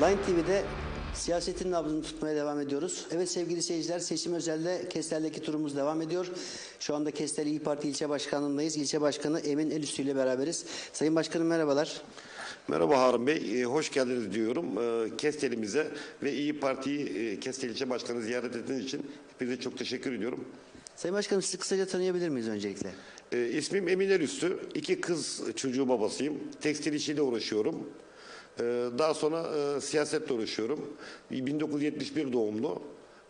Line TV'de siyasetin nabzını tutmaya devam ediyoruz. Evet sevgili seyirciler seçim özelde Kestel'deki turumuz devam ediyor. Şu anda Kestel İyi Parti ilçe başkanlığındayız. İlçe başkanı Emin Elüstü ile beraberiz. Sayın başkanım merhabalar. Merhaba Harun Bey, e, hoş geldiniz diyorum e, Kestel'imize ve İyi Parti'yi e, Kestel İlçe Başkanı ziyaret ettiğiniz için hepinize çok teşekkür ediyorum. Sayın başkanım sizi kısaca tanıyabilir miyiz öncelikle? E, İsmim Emin Erüstü, iki kız çocuğu babasıyım, tekstil işiyle uğraşıyorum. E, Daha sonra e, siyasetle uğraşıyorum. 1971 doğumlu,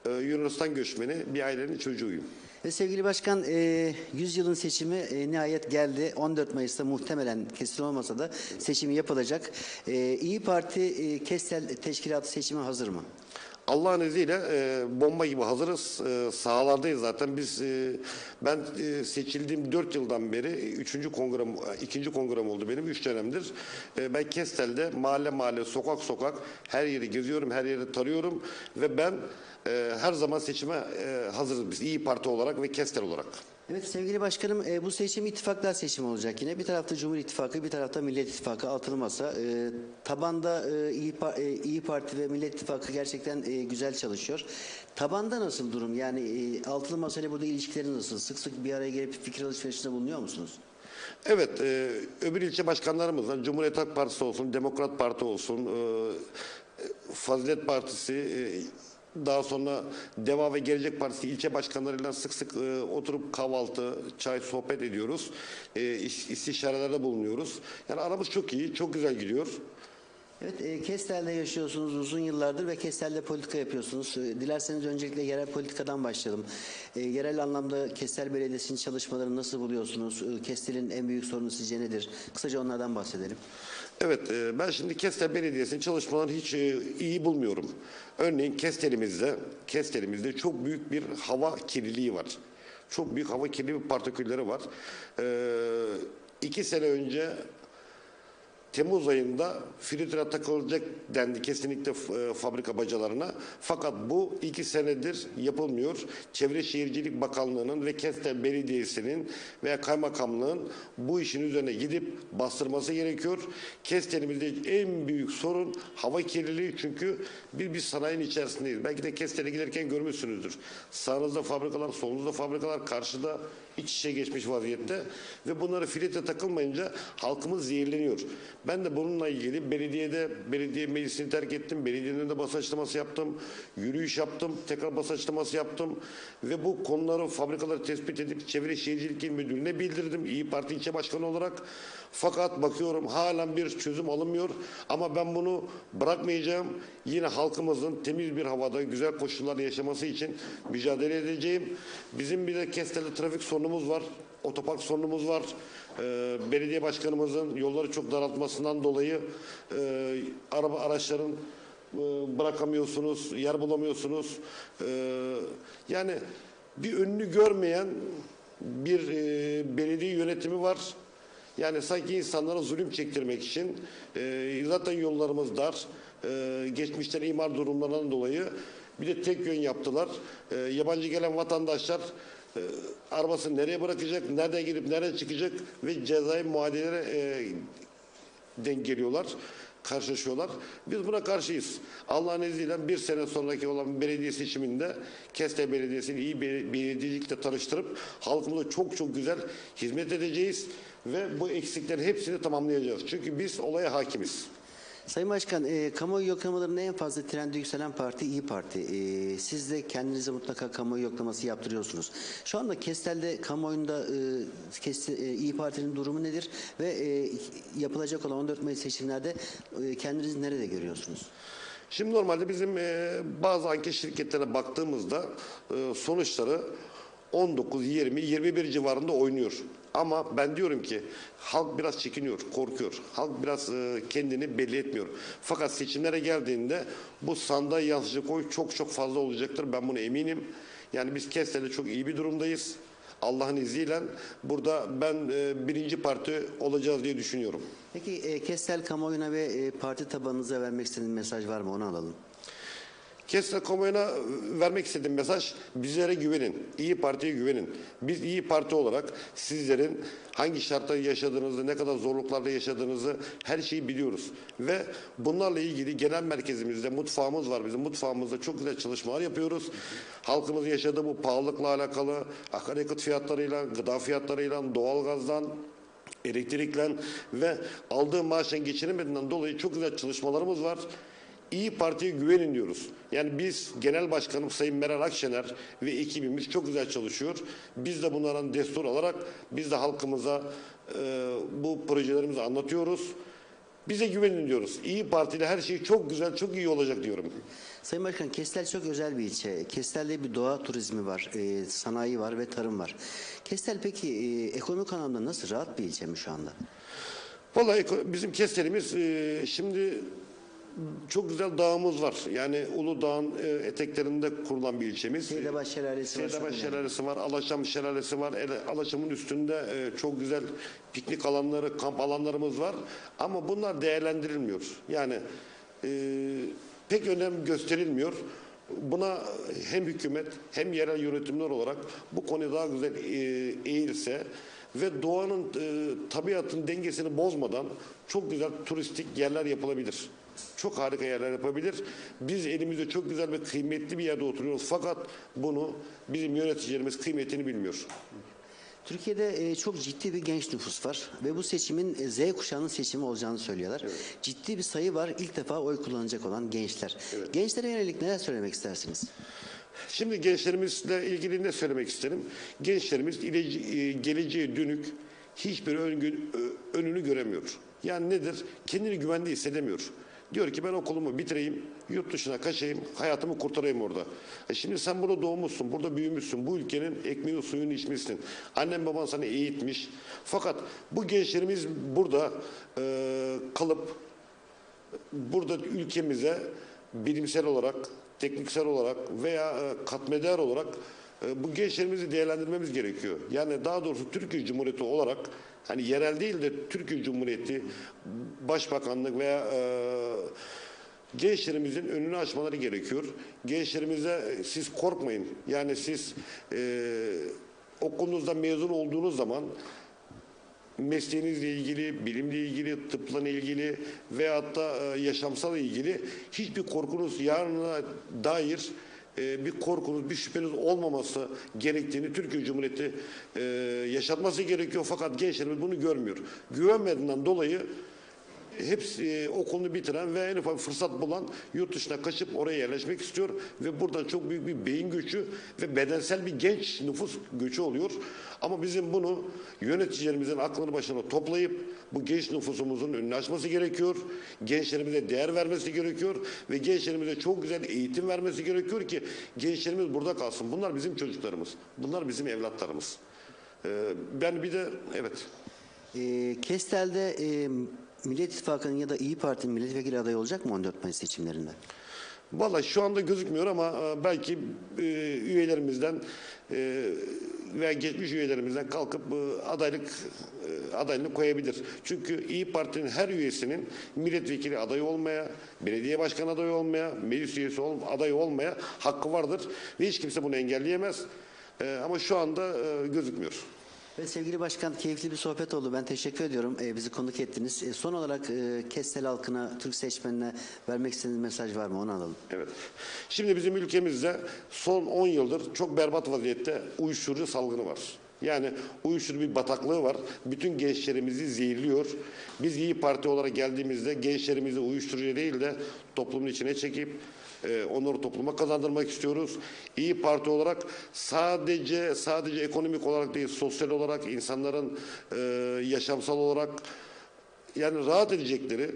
e, Yunanistan göçmeni bir ailenin çocuğuyum. Ve sevgili başkan e, 100 yılın seçimi e, nihayet geldi. 14 Mayıs'ta muhtemelen kesin olmasa da seçimi yapılacak. E, İyi Parti e, Kestel Teşkilatı seçime hazır mı? Allah'ın izniyle e, bomba gibi hazırız. E, sahalardayız zaten. Biz e, ben e, seçildiğim 4 yıldan beri 3. kongrem, 2. kongrem oldu benim 3 dönemdir. E, ben Kestel'de mahalle mahalle, sokak sokak her yeri geziyorum, her yeri tarıyorum ve ben e, her zaman seçime e, hazırız biz İyi Parti olarak ve Kestel olarak. Evet sevgili başkanım e, bu seçim ittifaklar seçimi olacak yine. Bir tarafta Cumhur İttifakı bir tarafta Millet İttifakı altılı masa. E, tabanda e, İyi, e, İyi Parti ve Millet İttifakı gerçekten e, güzel çalışıyor. Tabanda nasıl durum? Yani e, altılı masayla burada ilişkileri nasıl? Sık sık bir araya gelip fikir alışverişinde bulunuyor musunuz? Evet, e, öbür ilçe başkanlarımızla Cumhuriyet Halk Partisi olsun, Demokrat Parti olsun, e, Fazilet Partisi, e, daha sonra Deva ve Gelecek Partisi ilçe başkanlarıyla sık sık e, oturup kahvaltı, çay, sohbet ediyoruz. E, iş- istişarelerde bulunuyoruz. Yani aramız çok iyi, çok güzel gidiyor. Evet, e, Kestel'de yaşıyorsunuz uzun yıllardır ve Kestel'de politika yapıyorsunuz. E, dilerseniz öncelikle yerel politikadan başlayalım. E, yerel anlamda Kestel Belediyesi'nin çalışmalarını nasıl buluyorsunuz? E, Kestel'in en büyük sorunu sizce nedir? Kısaca onlardan bahsedelim. Evet, e, ben şimdi Kestel Belediyesi'nin çalışmalarını hiç e, iyi bulmuyorum. Örneğin Kestel'imizde, Kestel'imizde çok büyük bir hava kirliliği var. Çok büyük hava kirliliği partikülleri var. E, iki sene önce Temmuz ayında filtre takılacak dendi kesinlikle e, fabrika bacalarına. Fakat bu iki senedir yapılmıyor. Çevre Şehircilik Bakanlığı'nın ve Kestel Belediyesi'nin veya kaymakamlığın bu işin üzerine gidip bastırması gerekiyor. Kestel'imizde en büyük sorun hava kirliliği çünkü bir bir sanayinin içerisindeyiz. Belki de Kestel'e giderken görmüşsünüzdür. Sağınızda fabrikalar, solunuzda fabrikalar, karşıda iç içe geçmiş vaziyette ve bunları filtre takılmayınca halkımız zehirleniyor. Ben de bununla ilgili belediyede belediye meclisini terk ettim. Belediyenin de basın açıklaması yaptım. Yürüyüş yaptım. Tekrar basın açıklaması yaptım. Ve bu konuları fabrikaları tespit edip Çevre Şehircilik İl Müdürlüğü'ne bildirdim. İyi Parti ilçe başkanı olarak. Fakat bakıyorum halen bir çözüm alınmıyor. Ama ben bunu bırakmayacağım. Yine halkımızın temiz bir havada güzel koşullarda yaşaması için mücadele edeceğim. Bizim bir de Kestel'de trafik sorunumuz var. Otopark sorunumuz var. Ee, belediye başkanımızın yolları çok daraltmasından dolayı e, araba araçların e, bırakamıyorsunuz, yer bulamıyorsunuz. Ee, yani bir önünü görmeyen bir e, belediye yönetimi var. Yani sanki insanlara zulüm çektirmek için e, zaten yollarımız dar. E, geçmişten imar durumlarından dolayı bir de tek yön yaptılar. E, yabancı gelen vatandaşlar e, arabasını nereye bırakacak, nereden girip nereden çıkacak ve cezai muadelelere e, denk geliyorlar, karşılaşıyorlar. Biz buna karşıyız. Allah'ın izniyle bir sene sonraki olan belediye seçiminde Kestel Belediyesi'ni iyi bir belediyecilikle tanıştırıp halkımıza çok çok güzel hizmet edeceğiz ve bu eksiklerin hepsini tamamlayacağız. Çünkü biz olaya hakimiz. Sayın Başkan, e, kamuoyu yoklamalarında en fazla trendi yükselen parti İyi Parti. E, siz de kendinize mutlaka kamuoyu yoklaması yaptırıyorsunuz. Şu anda Kestel'de kamuoyunda e, Kestel, e, İyi Parti'nin durumu nedir? Ve e, yapılacak olan 14 Mayıs seçimlerde e, kendinizi nerede görüyorsunuz? Şimdi normalde bizim e, bazı anket şirketlerine baktığımızda e, sonuçları 19, 20, 21 civarında oynuyor. Ama ben diyorum ki halk biraz çekiniyor, korkuyor. Halk biraz e, kendini belli etmiyor. Fakat seçimlere geldiğinde bu sandığa yansıyacak oy çok çok fazla olacaktır. Ben buna eminim. Yani biz Kestel'de çok iyi bir durumdayız. Allah'ın izniyle burada ben e, birinci parti olacağız diye düşünüyorum. Peki e, Kestel kamuoyuna ve e, parti tabanınıza vermek istediğiniz mesaj var mı? Onu alalım. Kestel kamuoyuna vermek istediğim mesaj bizlere güvenin. İyi Parti'ye güvenin. Biz İyi Parti olarak sizlerin hangi şartlarda yaşadığınızı, ne kadar zorluklarda yaşadığınızı her şeyi biliyoruz. Ve bunlarla ilgili genel merkezimizde mutfağımız var bizim. Mutfağımızda çok güzel çalışmalar yapıyoruz. Halkımız yaşadığı bu pahalılıkla alakalı akaryakıt fiyatlarıyla, gıda fiyatlarıyla, doğalgazdan, elektriklen ve aldığı maaştan geçinemediğinden dolayı çok güzel çalışmalarımız var. İyi Parti'ye güvenin diyoruz. Yani biz Genel Başkanım Sayın Meral Akşener ve ekibimiz çok güzel çalışıyor. Biz de bunların destur alarak biz de halkımıza e, bu projelerimizi anlatıyoruz. Bize güvenin diyoruz. İyi Parti ile her şey çok güzel, çok iyi olacak diyorum. Sayın Başkan Kestel çok özel bir ilçe. Kestel'de bir doğa turizmi var, e, sanayi var ve tarım var. Kestel peki e, ekonomik anlamda nasıl rahat bir ilçe mi şu anda? Vallahi bizim kestelimiz e, şimdi çok güzel dağımız var. Yani Uludağ'ın e, eteklerinde kurulan bir ilçemiz. Seydabaş Şelalesi var. Seydabaş. Şelalesi var, Alaşam Şelalesi var. Ele- Alaşam'ın üstünde e, çok güzel piknik alanları, kamp alanlarımız var. Ama bunlar değerlendirilmiyor. Yani e, pek önem gösterilmiyor. Buna hem hükümet hem yerel yönetimler olarak bu konuya daha güzel e, eğilse ve doğanın e, tabiatın dengesini bozmadan çok güzel turistik yerler yapılabilir. Çok harika yerler yapabilir. Biz elimizde çok güzel ve kıymetli bir yerde oturuyoruz. Fakat bunu bizim yöneticilerimiz kıymetini bilmiyor. Türkiye'de e, çok ciddi bir genç nüfus var ve bu seçimin e, Z kuşağının seçimi olacağını söylüyorlar. Ciddi bir sayı var ilk defa oy kullanacak olan gençler. Gençlere yönelik neler söylemek istersiniz? Şimdi gençlerimizle ilgili ne söylemek isterim? Gençlerimiz e, geleceğe dönük hiçbir önünü göremiyor. Yani nedir? Kendini güvende hissedemiyor. Diyor ki ben okulumu bitireyim, yurt dışına kaçayım, hayatımı kurtarayım orada. E şimdi sen burada doğmuşsun, burada büyümüşsün, bu ülkenin ekmeği suyunu içmişsin. Annen baban sana eğitmiş. Fakat bu gençlerimiz burada e, kalıp burada ülkemize bilimsel olarak, tekniksel olarak veya e, katmeder olarak e, bu gençlerimizi değerlendirmemiz gerekiyor. Yani daha doğrusu Türkiye Cumhuriyeti olarak hani yerel değil de Türkiye Cumhuriyeti Başbakanlık veya e, gençlerimizin önünü açmaları gerekiyor. Gençlerimize siz korkmayın. Yani siz e, okulunuzda mezun olduğunuz zaman mesleğinizle ilgili, bilimle ilgili, tıpla ilgili veyahut da e, yaşamsal ilgili hiçbir korkunuz yarına dair e, bir korkunuz, bir şüpheniz olmaması gerektiğini Türkiye Cumhuriyeti e, yaşatması gerekiyor. Fakat gençlerimiz bunu görmüyor. Güvenmediğinden dolayı hepsi e, okulunu bitiren ve en ufak fırsat bulan yurt dışına kaçıp oraya yerleşmek istiyor ve buradan çok büyük bir beyin göçü ve bedensel bir genç nüfus göçü oluyor. Ama bizim bunu yöneticilerimizin aklını başına toplayıp bu genç nüfusumuzun önünü açması gerekiyor. Gençlerimize değer vermesi gerekiyor ve gençlerimize çok güzel eğitim vermesi gerekiyor ki gençlerimiz burada kalsın. Bunlar bizim çocuklarımız. Bunlar bizim evlatlarımız. Ee, ben bir de evet E, Kestel'de e, Millet İttifakı'nın ya da İyi Parti'nin milletvekili adayı olacak mı 14 Mayıs seçimlerinde? Vallahi şu anda gözükmüyor ama e, belki e, üyelerimizden e, veya geçmiş üyelerimizden kalkıp e, adaylık e, adaylığını koyabilir. Çünkü İyi Parti'nin her üyesinin milletvekili adayı olmaya, belediye başkanı adayı olmaya, meclis üyesi adayı olmaya hakkı vardır ve hiç kimse bunu engelleyemez. Ama şu anda gözükmüyor. Ve sevgili başkan keyifli bir sohbet oldu. Ben teşekkür ediyorum. E, bizi konuk ettiniz. E, son olarak e, Kestel halkına, Türk seçmenine vermek istediğiniz mesaj var mı? Onu alalım. Evet. Şimdi bizim ülkemizde son 10 yıldır çok berbat vaziyette uyuşturucu salgını var. Yani uyuşturucu bir bataklığı var. Bütün gençlerimizi zehirliyor. Biz İyi Parti olarak geldiğimizde gençlerimizi uyuşturucu değil de toplumun içine çekip e, onları topluma kazandırmak istiyoruz. İyi Parti olarak sadece sadece ekonomik olarak değil sosyal olarak insanların e, yaşamsal olarak yani rahat edecekleri,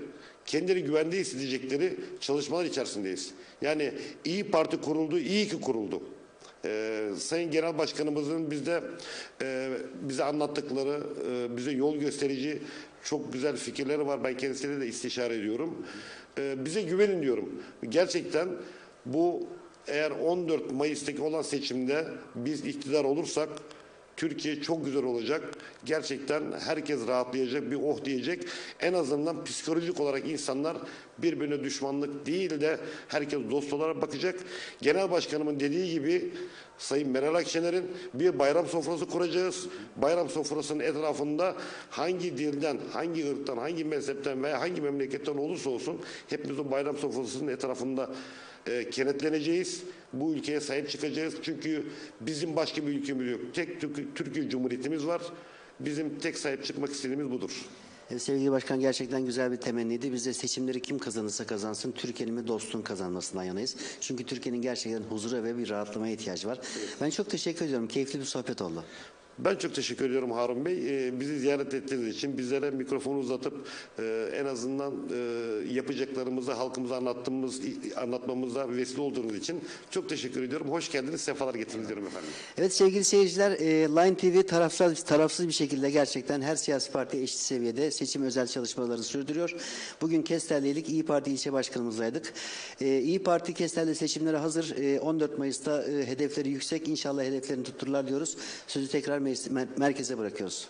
kendileri güvende hissedecekleri çalışmalar içerisindeyiz. Yani iyi Parti kuruldu, iyi ki kuruldu. Ee, Sayın Genel Başkanımızın bizde e, bize anlattıkları, e, bize yol gösterici çok güzel fikirleri var. Ben kendisiyle de istişare ediyorum. Ee, bize güvenin diyorum. Gerçekten bu eğer 14 Mayıs'taki olan seçimde biz iktidar olursak Türkiye çok güzel olacak. Gerçekten herkes rahatlayacak, bir oh diyecek. En azından psikolojik olarak insanlar birbirine düşmanlık değil de herkes dost olarak bakacak. Genel Başkanımın dediği gibi Sayın Meral Akşener'in bir bayram sofrası kuracağız. Bayram sofrasının etrafında hangi dilden, hangi ırktan, hangi mezhepten veya hangi memleketten olursa olsun hepimiz o bayram sofrasının etrafında e, kenetleneceğiz. Bu ülkeye sahip çıkacağız. Çünkü bizim başka bir ülkemiz yok. Tek Türk- Türkiye Cumhuriyetimiz var. Bizim tek sahip çıkmak istediğimiz budur. Evet, sevgili başkan gerçekten güzel bir temenniydi. Biz de seçimleri kim kazanırsa kazansın Türkiye'nin ve dostluğun kazanmasından yanayız. Çünkü Türkiye'nin gerçekten huzura ve bir rahatlamaya ihtiyacı var. Ben çok teşekkür ediyorum. Keyifli bir sohbet oldu. Ben çok teşekkür ediyorum Harun Bey. Ee, bizi ziyaret ettiğiniz için, bizlere mikrofonu uzatıp e, en azından e, yapacaklarımızı halkımıza anlattığımız, anlatmamıza vesile olduğunuz için çok teşekkür ediyorum. Hoş geldiniz, sefalar getirdiniz diyorum efendim. Evet sevgili seyirciler, e, Line TV tarafsız, tarafsız bir şekilde gerçekten her siyasi parti eşit seviyede seçim özel çalışmalarını sürdürüyor. Bugün Kesterliydik, İyi Parti ilçe başkanımızdaydık. E, İyi Parti Kesterli seçimlere hazır. E, 14 Mayıs'ta e, hedefleri yüksek. İnşallah hedeflerini tuttururlar diyoruz. Sözü tekrar merkeze bırakıyoruz.